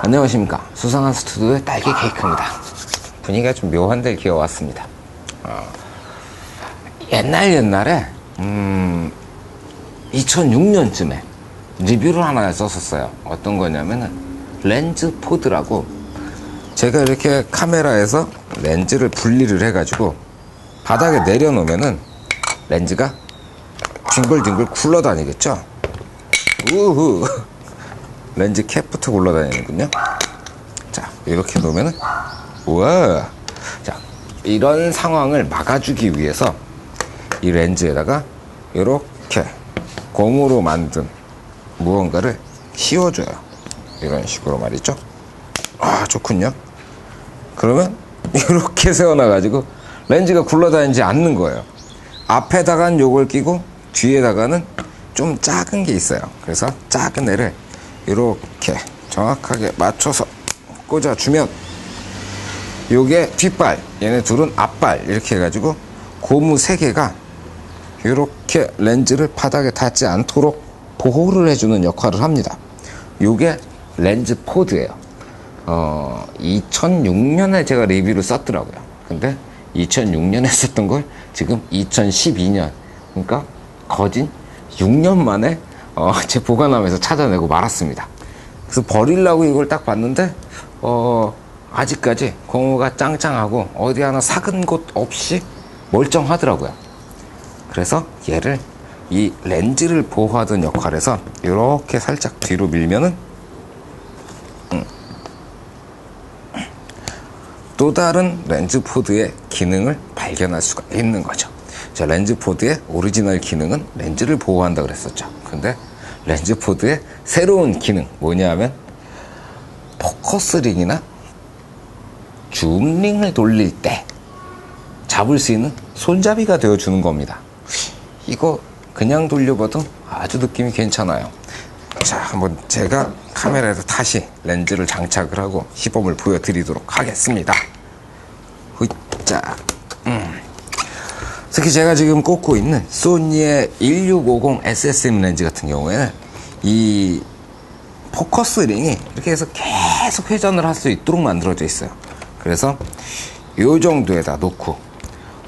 안녕하십니까. 수상한 스튜디오의 딸기 케이크입니다. 분위기가 좀 묘한데 어, 옛날 옛날에 음, 2006년쯤에 리뷰를 하나 썼었어요. 어떤 거냐면은 렌즈 포드라고 제가 이렇게 카메라에서 렌즈를 분리를 해가지고 바닥에 내려놓으면은 렌즈가 뒹굴뒹굴 굴러다니겠죠? 우후 렌즈 캡부터 굴러다니는군요. 자 이렇게 놓으면은 우와! 자 이런 상황을 막아주기 위해서 이 렌즈에다가 이렇게 고무로 만든 무언가를 씌워줘요. 이런 식으로 말이죠. 아 좋군요. 그러면 이렇게 세워놔가지고 렌즈가 굴러다니지 않는 거예요. 앞에다가는 요걸 끼고 뒤에다가는 좀 작은 게 있어요. 그래서 작은 애를 이렇게 정확하게 맞춰서 꽂아주면 요게 뒷발 얘네 둘은 앞발 이렇게 해가지고 고무 세 개가 이렇게 렌즈를 바닥에 닿지 않도록 보호를 해주는 역할을 합니다. 요게 렌즈 포드예요. 어, 2006년에 제가 리뷰를 썼더라고요. 근데 2006년에 썼던 걸 지금 2012년 그러니까 거진 6년 만에 어, 제 보관함에서 찾아내고 말았습니다. 그래서 버리려고 이걸 딱 봤는데 어, 아직까지 고무가 짱짱하고 어디 하나 삭은 곳 없이 멀쩡하더라고요. 그래서 얘를 이 렌즈를 보호하던 역할에서 이렇게 살짝 뒤로 밀면은 음, 또 다른 렌즈 포드의 기능을 발견할 수가 있는 거죠. 자, 렌즈 포드의 오리지널 기능은 렌즈를 보호한다 그랬었죠. 근데 렌즈 포드의 새로운 기능 뭐냐면 포커스링이나 줌링을 돌릴 때 잡을 수 있는 손잡이가 되어 주는 겁니다. 이거 그냥 돌려봐도 아주 느낌이 괜찮아요. 자, 한번 제가 카메라에서 다시 렌즈를 장착을 하고 시범을 보여드리도록 하겠습니다. 자, 음. 특히 제가 지금 꽂고 있는 소니의 1650 SSM 렌즈 같은 경우에는 이 포커스 링이 이렇게 해서 계속 회전을 할 수 있도록 만들어져 있어요. 그래서 이 정도에다 놓고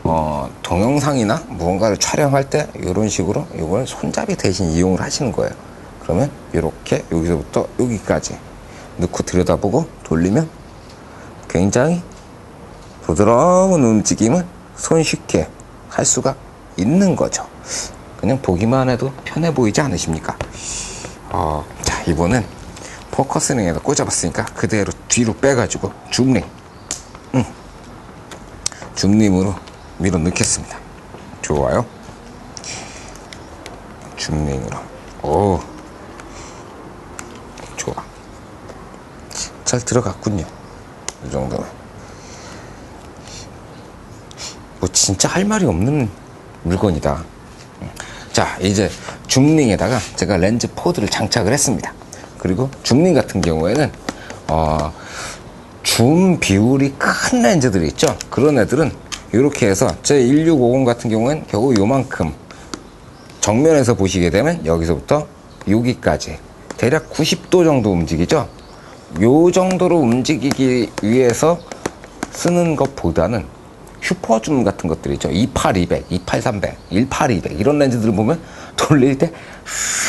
어, 동영상이나 무언가를 촬영할 때 이런 식으로 이걸 손잡이 대신 이용을 하시는 거예요. 그러면 이렇게 여기서부터 여기까지 넣고 들여다보고 돌리면 굉장히 부드러운 움직임을 손쉽게 할 수가 있는 거죠. 그냥 보기만 해도 편해 보이지 않으십니까? 어, 자, 이번엔 포커스링에다 꽂아봤으니까 그대로 뒤로 빼가지고 줌링. 음. 줌링으로 밀어 넣겠습니다. 좋아요. 줌링으로. 오. 좋아. 잘 들어갔군요. 이 정도면. 뭐 진짜 할 말이 없는 물건이다. 자, 이제 줌링에다가 제가 렌즈 포드를 장착을 했습니다. 그리고 줌링 같은 경우에는 어, 줌 비율이 큰 렌즈들이 있죠. 그런 애들은 이렇게 해서 제 1650 같은 경우는 겨우 요만큼 정면에서 보시게 되면 여기서부터 여기까지 대략 90도 정도 움직이죠. 요 정도로 움직이기 위해서 쓰는 것보다는 슈퍼줌 같은 것들이죠. 28200, 28300, 18200 이런 렌즈들을 보면 돌릴 때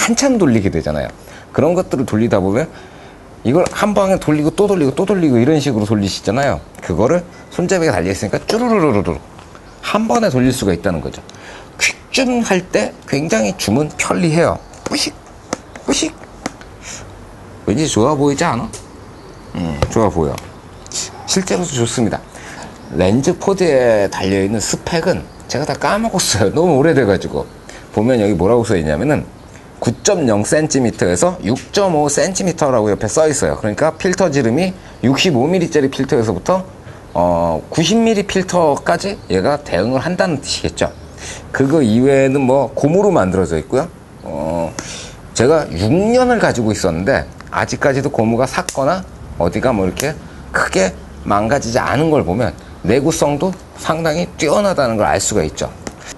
한참 돌리게 되잖아요. 그런 것들을 돌리다 보면 이걸 한 방에 돌리고 또 돌리고 또 돌리고 이런 식으로 돌리시잖아요. 그거를 손잡이가 달려있으니까 쭈루루루루루 한 번에 돌릴 수가 있다는 거죠. 퀵줌 할 때 굉장히 줌은 편리해요. 뿌식, 뿌식. 왠지 좋아 보이지 않아? 음, 좋아 보여. 실제로도 좋습니다. 렌즈 포드에 달려있는 스펙은 제가 다 까먹었어요. 너무 오래돼가지고. 보면 여기 뭐라고 써있냐면은 9.0cm에서 6.5cm라고 옆에 써있어요. 그러니까 필터 지름이 65mm짜리 필터에서부터 어, 90mm 필터까지 얘가 대응을 한다는 뜻이겠죠. 그거 이외에는 뭐 고무로 만들어져 있고요. 어, 제가 6년을 가지고 있었는데 아직까지도 고무가 삭거나 어디가 뭐 이렇게 크게 망가지지 않은 걸 보면 내구성도 상당히 뛰어나다는 걸 알 수가 있죠.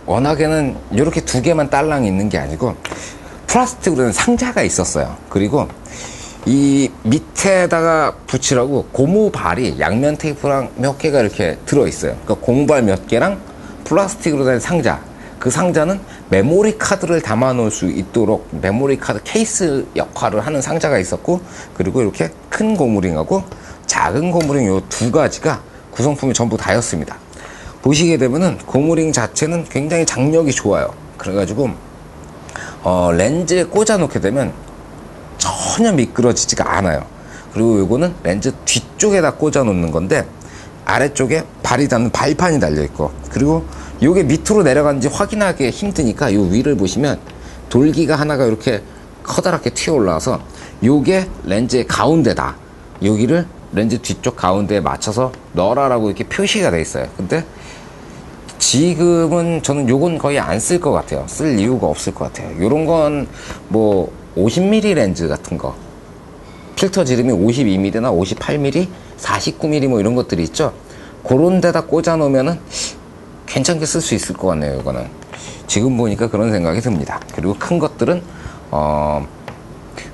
워낙에는 이렇게 두 개만 딸랑이 있는 게 아니고 플라스틱으로 는 상자가 있었어요. 그리고 이 밑에다가 붙이라고 고무발이 양면 테이프랑 몇 개가 이렇게 들어있어요. 그러니까 고무발 몇 개랑 플라스틱으로 된 상자. 그 상자는 메모리 카드를 담아 놓을 수 있도록 메모리 카드 케이스 역할을 하는 상자가 있었고 그리고 이렇게 큰 고무링하고 작은 고무링 요 두 가지가 구성품이 전부 다였습니다. 보시게 되면은 고무링 자체는 굉장히 장력이 좋아요. 그래가지고 어, 렌즈에 꽂아 놓게 되면 전혀 미끄러지지가 않아요. 그리고 요거는 렌즈 뒤쪽에다 꽂아 놓는 건데 아래쪽에 발이 닿는 발판이 달려 있고 그리고 요게 밑으로 내려가는지 확인하기 힘드니까 요 위를 보시면 돌기가 하나가 이렇게 커다랗게 튀어 올라와서 요게 렌즈의 가운데다 여기를 렌즈 뒤쪽 가운데에 맞춰서 넣어라라고 이렇게 표시가 돼 있어요. 근데 지금은 저는 요건 거의 안 쓸 것 같아요. 쓸 이유가 없을 것 같아요. 요런 건 뭐 50mm 렌즈 같은 거 필터 지름이 52mm나 58mm, 49mm 뭐 이런 것들이 있죠. 그런 데다 꽂아 놓으면은 괜찮게 쓸 수 있을 것 같네요. 이거는 지금 보니까 그런 생각이 듭니다. 그리고 큰 것들은 어.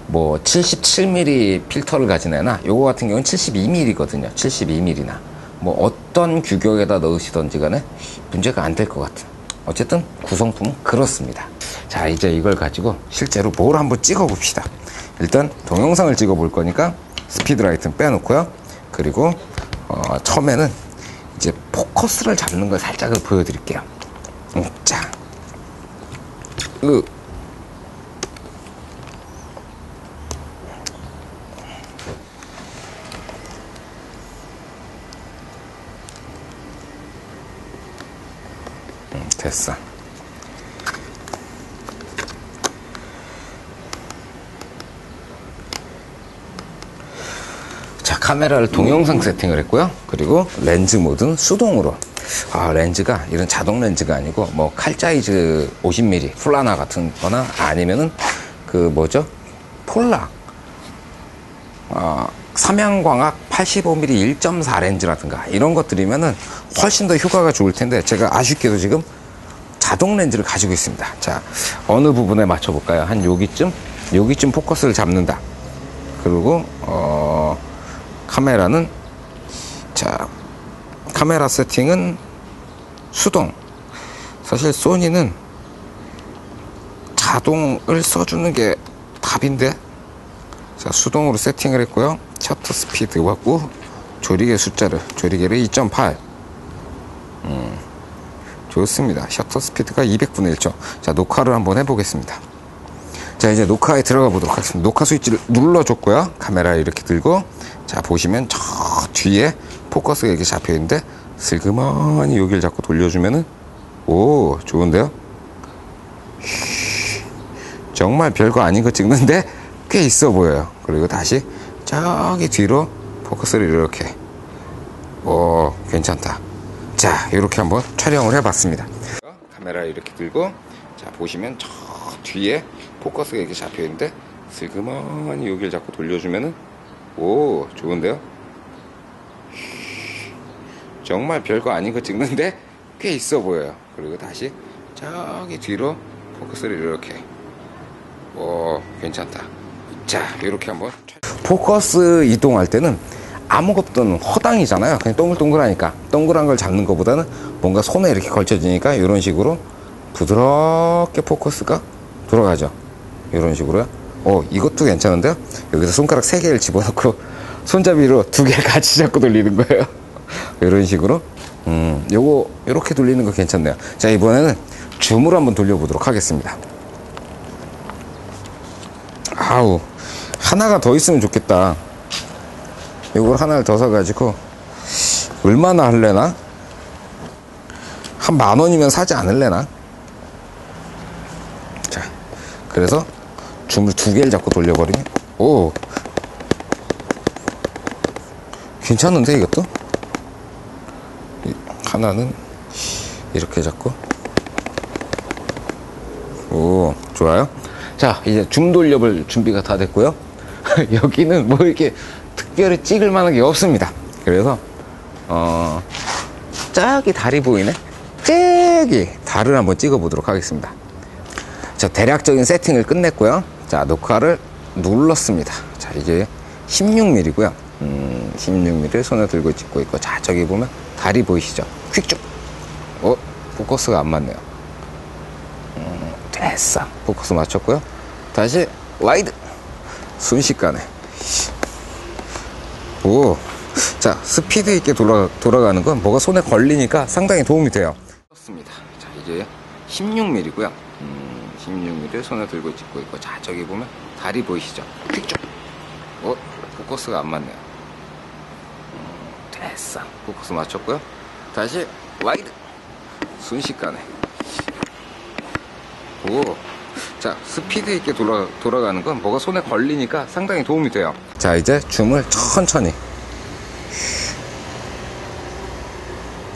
뭐 77mm 필터를 가진 애나 요거 같은 경우는 72mm거든요. 72mm나 뭐 어떤 규격에다 넣으시던지 간에 문제가 안 될 것 같은 어쨌든 구성품은 그렇습니다. 자 이제 이걸 가지고 실제로 뭘 한번 찍어 봅시다. 일단 동영상을 찍어 볼 거니까 스피드 라이트는 빼놓고요. 그리고 어, 처음에는 이제 포커스를 잡는 걸 살짝을 보여드릴게요. 음, 자, 으. 됐어. 자, 카메라를 동영상 세팅을 했고요. 그리고 렌즈 모드는 수동으로. 아, 렌즈가 이런 자동 렌즈가 아니고 뭐 칼자이즈 50mm 플라나 같은 거나 아니면은 그 뭐죠? 폴락. 아, 삼양광학 85mm 1.4 렌즈라든가 이런 것들이면은 훨씬 더 효과가 좋을 텐데 제가 아쉽게도 지금 자동 렌즈를 가지고 있습니다. 자, 어느 부분에 맞춰 볼까요? 한 여기쯤? 여기쯤 포커스를 잡는다. 그리고 어 카메라는 자 카메라 세팅은 수동 사실 소니는 자동을 써주는 게 답인데 자 수동으로 세팅을 했고요 셔터 스피드 갖고 조리개 숫자를 조리개를 2.8 음, 좋습니다. 셔터 스피드가 200분의 1초 자 녹화를 한번 해보겠습니다. 자 이제 녹화에 들어가 보도록 하겠습니다. 녹화 스위치를 눌러줬고요. 카메라 이렇게 들고 자 보시면 저 뒤에 포커스가 이렇게 잡혀 있는데 슬그머니 여기를 자꾸 돌려주면은 오 좋은데요? 정말 별거 아닌 거 찍는데 꽤 있어 보여요. 그리고 다시 저기 뒤로 포커스를 이렇게. 오 괜찮다 자 이렇게 한번 촬영을 해봤습니다. 카메라 이렇게 들고 자 보시면 저 뒤에 포커스가 이렇게 잡혀 있는데 슬그머니 여기를 자꾸 돌려주면은 오 좋은데요? 정말 별거 아닌 거 찍는데 꽤 있어 보여요. 그리고 다시 저기 뒤로 포커스를 이렇게. 오 괜찮다. 자 이렇게 한번 포커스 이동할 때는 아무것도 허당이잖아요. 그냥 동글동글하니까. 동글한 걸 잡는 것보다는 뭔가 손에 이렇게 걸쳐지니까 이런 식으로 부드럽게 포커스가 돌아가죠. 이런 식으로요. 어 이것도 괜찮은데요? 여기서 손가락 3개를 집어넣고 손잡이로 두 개 같이 잡고 돌리는 거예요. 이런 식으로. 음 요거 이렇게 돌리는 거 괜찮네요. 자 이번에는 줌으로 한번 돌려보도록 하겠습니다. 아우 하나가 더 있으면 좋겠다 이걸 하나를 더 사가지고 얼마나 할래나? 한 만 원이면 사지 않을래나? 자 그래서 줌을 두 개를 잡고 돌려버리면 오. 괜찮은데 이것도? 하나는 이렇게 잡고. 오 좋아요. 자 이제 줌 돌려볼 준비가 다 됐고요. 여기는 뭐 이렇게 특별히 찍을 만한 게 없습니다 그래서 어 저기 다리 보이네 저기 달을 한번 찍어 보도록 하겠습니다 자 대략적인 세팅을 끝냈고요 자 녹화를 눌렀습니다. 자, 이게 16mm고요. 음, 16mm 손에 들고 찍고 있고, 자, 저기 보면 다리 보이시죠? 퀵쭉. 어, 포커스가 안 맞네요. 음, 됐어. 포커스 맞췄고요. 다시 와이드. 순식간에. 오. 자, 스피드 있게 돌아, 돌아가는 건 뭐가 손에 걸리니까 상당히 도움이 돼요. 그렇습니다. 자, 이게 16mm고요. 음, 16mm 손에 들고 찍고 있고, 자, 저기 보면 다리 보이시죠? 퀵쭉. 어, 포커스가 안 맞네요. 음, 됐어. 포커스 맞췄고요. 다시 와이드. 순식간에. 오. 자, 스피드 있게 돌아, 돌아가는 건 뭐가 손에 걸리니까 상당히 도움이 돼요. 자, 이제 줌을 천천히.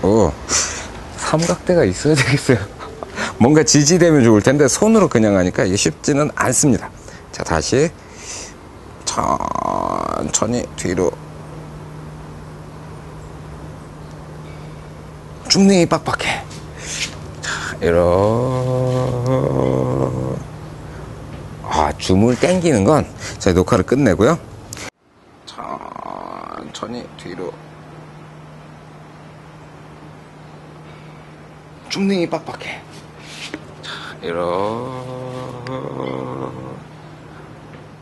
오. 삼각대가 있어야 되겠어요. 뭔가 지지되면 좋을 텐데 손으로 그냥 하니까 이게 쉽지는 않습니다. 자, 다시 천천히 뒤로 줌링이 빡빡해. 자, 아, 줌을 땡기는 건 저희 녹화를 끝내고요. 천천히 뒤로 줌링이 빡빡해. 자, 이런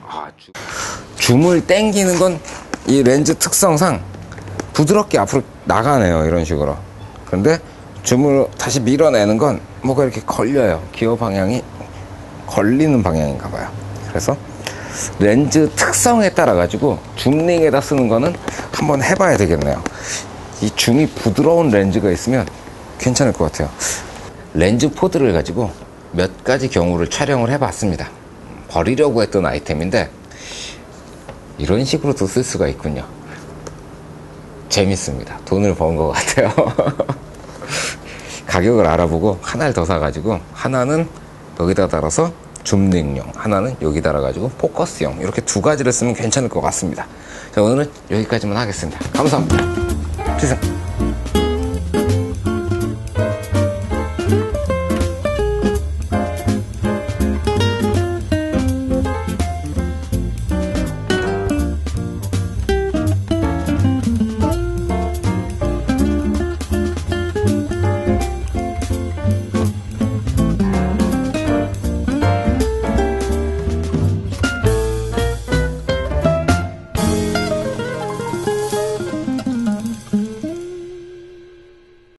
아, 줌. 줌을 땡기는 건 이 렌즈 특성상 부드럽게 앞으로 나가네요. 이런 식으로. 근데 줌을 다시 밀어내는 건 뭐가 이렇게 걸려요. 기어 방향이 걸리는 방향인가 봐요. 그래서 렌즈 특성에 따라 가지고 줌링에다 쓰는 거는 한번 해봐야 되겠네요. 이 줌이 부드러운 렌즈가 있으면 괜찮을 것 같아요. 렌즈 포드를 가지고 몇 가지 경우를 촬영을 해봤습니다. 버리려고 했던 아이템인데 이런 식으로도 쓸 수가 있군요. 재밌습니다. 돈을 번 것 같아요. 가격을 알아보고 하나를 더 사가지고 하나는 여기다 달아서 줌링용, 하나는 여기 달아가지고 포커스용 이렇게 두 가지를 쓰면 괜찮을 것 같습니다. 자 오늘은 여기까지만 하겠습니다. 감사합니다. 필승.